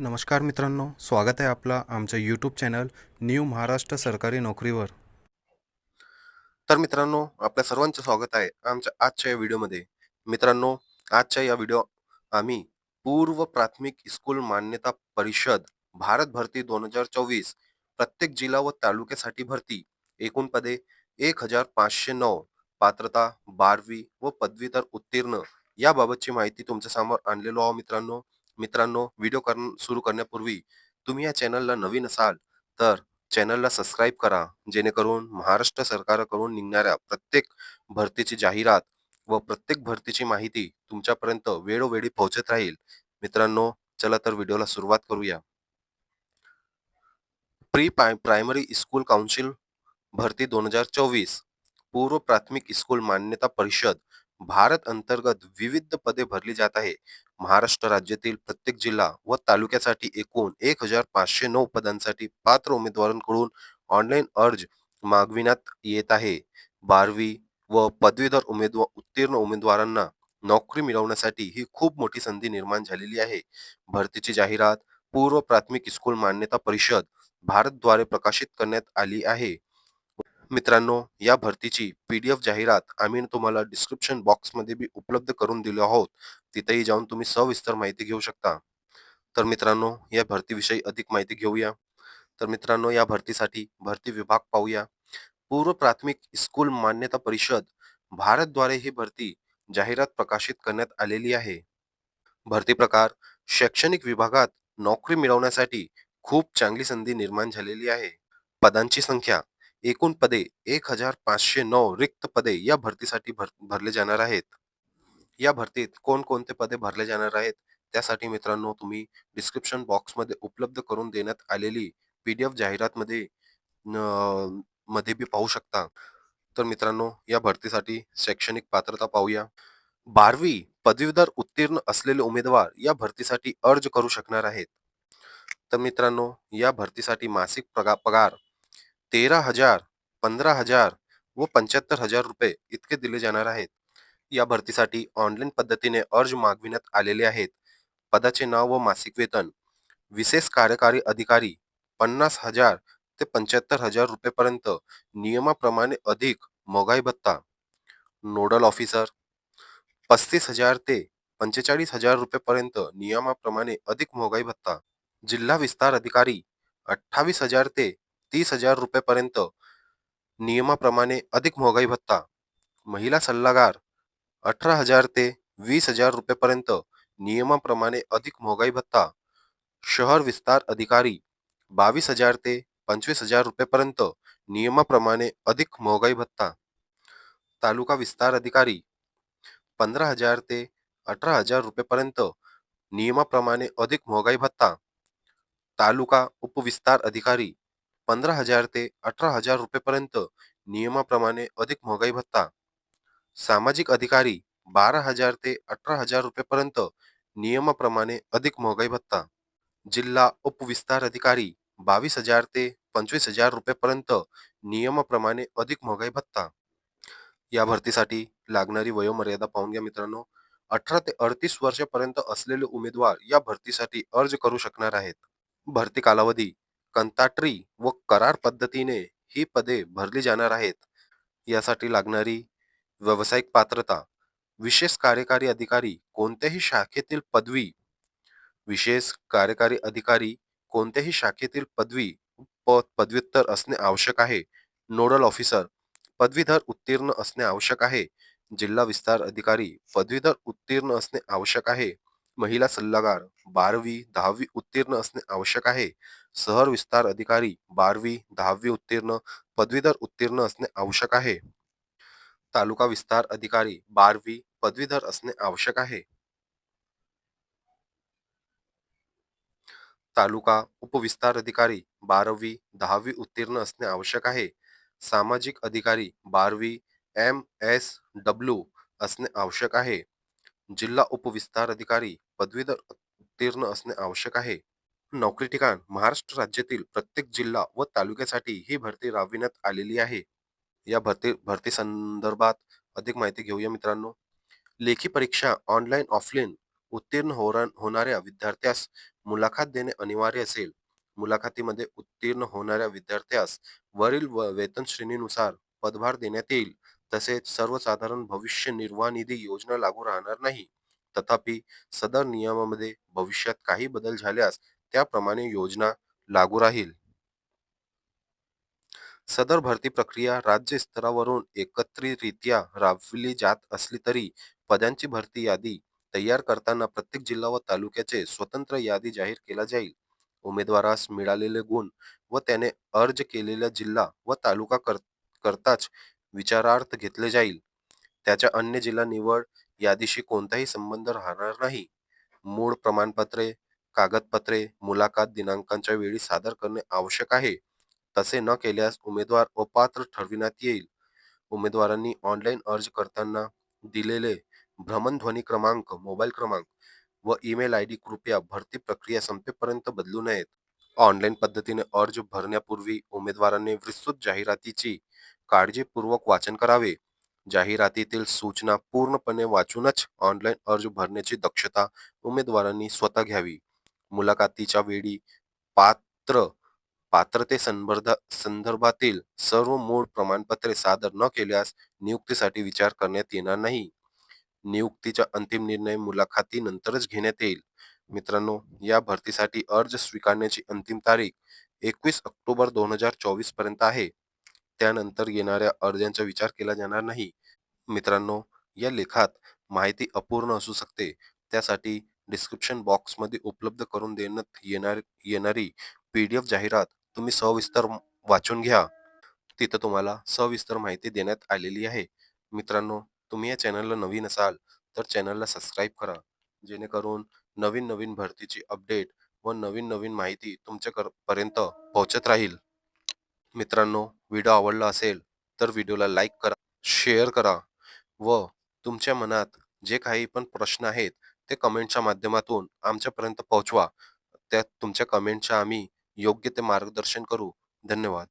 नमस्कार मित्रांनो स्वागत आहे आपला आमच्या यूट्यूब चॅनल न्यू महाराष्ट्र सरकारी नोकरीवर. तर मित्रांनो आपल्या सर्वांचं स्वागत आहे आमच्या आजच्या या व्हिडिओमध्ये. मित्रांनो आजच्या या व्हिडिओ आम्ही पूर्व प्राथमिक स्कूल मान्यता परिषद भारत भरती दोन हजार चोवीस प्रत्येक जिल्हा व तालुक्यासाठी भरती. एकूण पदे एक हजार पाचशे नऊ पात्रता बारवी व पदवीधर उत्तीर्ण. याबाबतची माहिती तुमच्यासमोर आणलेलो आहो मित्रांनो. मित्रांनो व्हिडिओ कर सुरू करण्यापूर्वी तुम्ही या चॅनलला नवीन असाल तर चॅनलला सबस्क्राईब करा जेणेकरून महाराष्ट्र सरकारकडून निघणाऱ्या प्रत्येक भरतीची जाहिरात व प्रत्येक भरतीची माहिती तुमच्यापर्यंत वेळोवेळी पोहोचत राहील. मित्रांनो चला तर व्हिडिओला सुरुवात करूया. प्री प्रायमरी स्कूल काउन्सिल भरती दोन हजार चोवीस. पूर्व प्राथमिक स्कूल मान्यता परिषद भारत अंतर्गत विविध पदे भरली जात आहे. महाराष्ट्र राज्यातील प्रत्येक जिल्हा व तालुक्यासाठी एकूण एक हजार पाचशे नऊ पदांसाठी पात्र उमेदवारांकडून ऑनलाईन अर्ज मागविण्यात येत आहे. बारवी व पदवीधर उमेदवार उत्तीर्ण उमेदवारांना नोकरी मिळवण्यासाठी ही खूप मोठी संधी निर्माण झालेली आहे. भरतीची जाहिरात पूर्व प्राथमिक स्कूल मान्यता परिषद भारतद्वारे प्रकाशित करण्यात आली आहे. मित्रांनो या भरतीची पी डी एफ जाहिरात आम्ही तुम्हाला डिस्क्रिप्शन बॉक्समध्ये बी उपलब्ध करून दिलो आहोत. तिथेही जाऊन तुम्ही सविस्तर माहिती घेऊ शकता. तर मित्रांनो या भरतीविषयी अधिक माहिती घेऊया. तर मित्रांनो या भरतीसाठी भरती विभाग पाहूया. पूर्व प्राथमिक स्कूल मान्यता परिषद भारतद्वारे ही भरती जाहिरात प्रकाशित करण्यात आलेली आहे. भरती प्रकार शैक्षणिक विभागात नोकरी मिळवण्यासाठी खूप चांगली संधी निर्माण झालेली आहे. पदांची संख्या एकूण पदे एक हजार पाचशे नऊ रिक्त पदे या भरतीसाठी भर भरले जाणार आहेत. या भरतीत कोणकोणते पदे भरले जाणार आहेत त्यासाठी मित्रांनो तुम्ही डिस्क्रिप्शन बॉक्समध्ये उपलब्ध करून देण्यात आलेली पी डी एफ जाहिरातमध्ये मध्ये बी पाहू शकता. तर मित्रांनो या भरतीसाठी शैक्षणिक पात्रता पाहूया. बारवी पदवीधर उत्तीर्ण असलेले उमेदवार या भरतीसाठी अर्ज करू शकणार आहेत. तर मित्रांनो या भरतीसाठी मासिक पगा- पगार तेरा हज़ार, पंधरा हज़ार, व पंच्याहत्तर हज़ार रुपये इतके दिले जाणार आहेत. या भरतीसाठी ऑनलाईन पद्धतीने अर्ज़ मागविण्यात आलेले आहेत. पदाचे नाव व मासिक वेतन. विशेष कार्यकारी अधिकारी पन्नास हज़ार ते पंच्याहत्तर हज़ार रुपयेपर्यंत नियमाप्रमाणे अधिक मोगाई भत्ता. Nodal officer. पस्तीस हज़ार ते पंचेचाळीस हज़ार रुपयेपर्यंत नियमाप्रमाणे अधिक मोगाई भत्ता. जिल्हा विस्तार अधिकारी अठ्ठावीस हज़ार ते तीस हज़ार रुपयेपर्यंत नियमाप्रमाणे अधिक महागाई भत्ता, महिला सल्लागार अठरा हज़ार ते वीस हज़ार रुपयेपर्यंत नियमाप्रमाणे अधिक महागाई भत्ता, शहर विस्तार अधिकारी बावीस हज़ार ते पंचवीस हज़ार रुपयेपर्यंत नियमाप्रमाणे अधिक महागाई भत्ता, तालुका विस्तार अधिकारी पंधरा हज़ार ते अठरा हज़ार रुपयेपर्यंत नियमाप्रमाणे अधिक महागाई भत्ता, तालुका उपविस्तार अधिकारी पंधरा हजार ते अठरा हजार रुपयेपर्यंत नियमाप्रमाणे अधिक महागाई भत्ता. सामाजिक अधिकारी बारा हजार ते अठरा हजार रुपयेपर्यंत नियमाप्रमाणे अधिक महागाई भत्ता. जिल्हा उपविस्तार अधिकारी बावीस हजार ते पंचवीस हजार रुपयेपर्यंत नियमाप्रमाणे अधिक महागाई भत्ता. या भरतीसाठी लागणारी वयोमर्यादा पाहून घ्या मित्रांनो. अठरा ते अडतीस वर्षापर्यंत असलेले उमेदवार या भरतीसाठी अर्ज करू शकणार आहेत. भरती कालावधी कंताट्री व करार पद्धतीने ही पदे भरली जाणार आहेत. यासाठी लागणारी व्यावसायिक पात्रता विशेष कार्यकारी अधिकारी कोणत्याही शाखेतील पदवी विशेष कार्यकारी अधिकारी कोणत्याही शाखेतील पदवी पद पदव्युत्तर असणे आवश्यक आहे. नोडल ऑफिसर पदवीधर उत्तीर्ण असणे आवश्यक आहे. जिल्हा विस्तार अधिकारी पदवीधर उत्तीर्ण असणे आवश्यक आहे. महिला सल्लागार बारावी दहावी उत्तीर्ण असणे आवश्यक आहे. शहर विस्तार अधिकारी बारावी दहावी उत्तीर्ण पदवीधर उत्तीर्ण असणे आवश्यक आहे. तालुका विस्तार अधिकारी बारावी पदवीधर असणे आवश्यक आहे. तालुका उपविस्तार अधिकारी बारावी दहावी उत्तीर्ण असणे आवश्यक आहे. सामाजिक अधिकारी बारावी एम एस डब्ल्यू असणे आवश्यक आहे. जिल्हा उपविस्तार अधिकारी पदवीधर उत्तीर्ण असणे आवश्यक आहे. नोकरी ठिकाण महाराष्ट्र राज्यातील प्रत्येक जिल्हा व तालुक्यासाठी ही भरती राबविण्यात आलेली आहे. या भरती भरती संदर्भात अधिक माहिती घेऊया मित्रांनो. लेखी परीक्षा ऑनलाईन ऑफलाईन उत्तीर्ण होणाऱ्या विद्यार्थ्यास मुलाखत देणे अनिवार्य असेल. मुलाखतीमध्ये उत्तीर्ण होणाऱ्या विद्यार्थ्यास वरील व वेतन श्रेणीनुसार पदभार देण्यात येईल. तसेच सर्वसाधारण भविष्य निर्वाह निधी योजना लागू राहणार नाही. तथापि सदर नियमामध्ये भविष्यात काही बदल झाल्यास त्याप्रमाणे योजना लागू राहील. सदर भरती प्रक्रिया राज्य स्तरावरून एकत्रितरित्या राबविली जात असली तरी पदांची भरती यादी तयार करताना प्रत्येक जिल्हा व तालुक्याचे स्वतंत्र यादी जाहीर केला जाईल. उमेदवारास मिळालेले गुण व त्याने अर्ज केलेल्या जिल्हा व तालुका कर करताच विचारार्थ घेतले जाईल. त्याच्या अन्य जिल्हा निवड यादीशी कोणताही संबंध राहणार नाही. मूळ प्रमाणपत्रे कागदपत्रे मुलाखत दिनांकांच्या वेळी सादर करणे आवश्यक आहे. तसे न केल्यास उमेदवार अपात्र ठरविण्यात येईल. उमेदवारांनी ऑनलाईन अर्ज करताना दिलेले भ्रमणध्वनी क्रमांक मोबाईल क्रमांक व ईमेल आय डी कृपया भरती प्रक्रिया संपेपर्यंत बदलू नयेत. ऑनलाईन पद्धतीने अर्ज भरण्यापूर्वी उमेदवारांनी विस्तृत जाहिरातीची काळजीपूर्वक वाचन करावे. जाहिरातीतील सूचना पूर्णपणे वाचूनच ऑनलाईन अर्ज भरण्याची दक्षता उमेदवारांनी स्वतः घ्यावी. मुलाखतीच्या वेळी पात्र पात्रते संबर्ध संदर्भातील सर्व मूळ प्रमाणपत्रे सादर न केल्यास नियुक्तीसाठी विचार करण्यात येणार नाही. नियुक्तीचा अंतिम निर्णय मुलाखतीनंतरच घेण्यात येईल. मित्रांनो या भरतीसाठी अर्ज स्वीकारण्याची अंतिम तारीख एकवीस ऑक्टोबर दोन हजार चोवीसपर्यंत आहे. त्यानंतर येणाऱ्या अर्जांचा विचार केला जाणार नाही. मित्रांनो या लेखात माहिती अपूर्ण असू शकते. त्यासाठी डिस्क्रिप्शन बॉक्समध्ये उपलब्ध करून देण्यात येणार येणारी पी डी एफ जाहिरात तुम्ही सविस्तर वाचून घ्या. तिथं तुम्हाला सविस्तर माहिती देण्यात आलेली आहे. मित्रांनो तुम्ही या चॅनलला नवीन असाल तर चॅनलला सबस्क्राईब करा. जेणेकरून नवीन नवीन भरतीची अपडेट व नवीन नवीन माहिती तुमच्या पर्यंत पोहोचत राहील. मित्रांनो व्हिडिओ आवडला असेल तर व्हिडिओला लाईक करा शेअर करा व तुमच्या मनात जे काही पण प्रश्न आहेत ते कमेंटच्या माध्यमातून आमच्यापर्यंत पोहोचवा. त्यात तुमच्या कमेंटच्या आम्ही योग्य ते मार्गदर्शन करू. धन्यवाद.